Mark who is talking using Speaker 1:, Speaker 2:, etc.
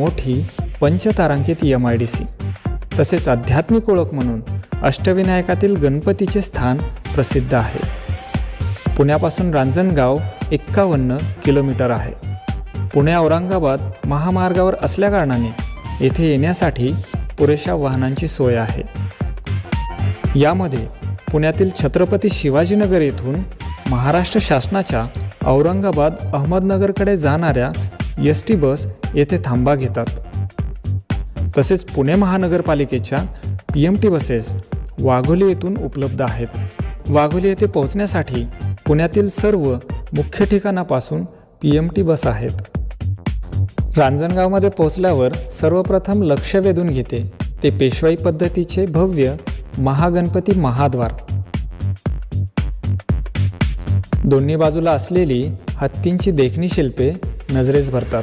Speaker 1: मोठी पंचतारांकित M I D C तसेच आध्यात्मिक ओळख म्हणून अष्टविनायकातील गणपतीचे स्थान प्रसिद्ध आहे. पुण्यापासून रांजणगाव एक्कावन्न किलोमीटर आहे. पुणे औरंगाबाद महामार्गावर असल्याकारणाने येथे येण्यासाठी पुरेशा वाहनांची सोय आहे. यामध्ये पुण्यातील छत्रपती शिवाजीनगर येथून महाराष्ट्र शासनाच्या औरंगाबाद अहमदनगरकडे जाणाऱ्या एस टी बस येथे थांबा घेतात. तसेच पुणे महानगरपालिकेच्या P M T buses Wagholi येथून उपलब्ध आहेत. वाघोली येथे पोहोचण्यासाठी पुण्यातील सर्व मुख्य ठिकाणापासून पी एम टी बस आहेत. रांजणगावमध्ये पोहोचल्यावर सर्वप्रथम लक्ष वेधून घेते ते पेशवाई पद्धतीचे भव्य महागणपती महाद्वार. दोन्ही बाजूला असलेली हत्तींची देखणी शिल्पे नजरेस भरतात.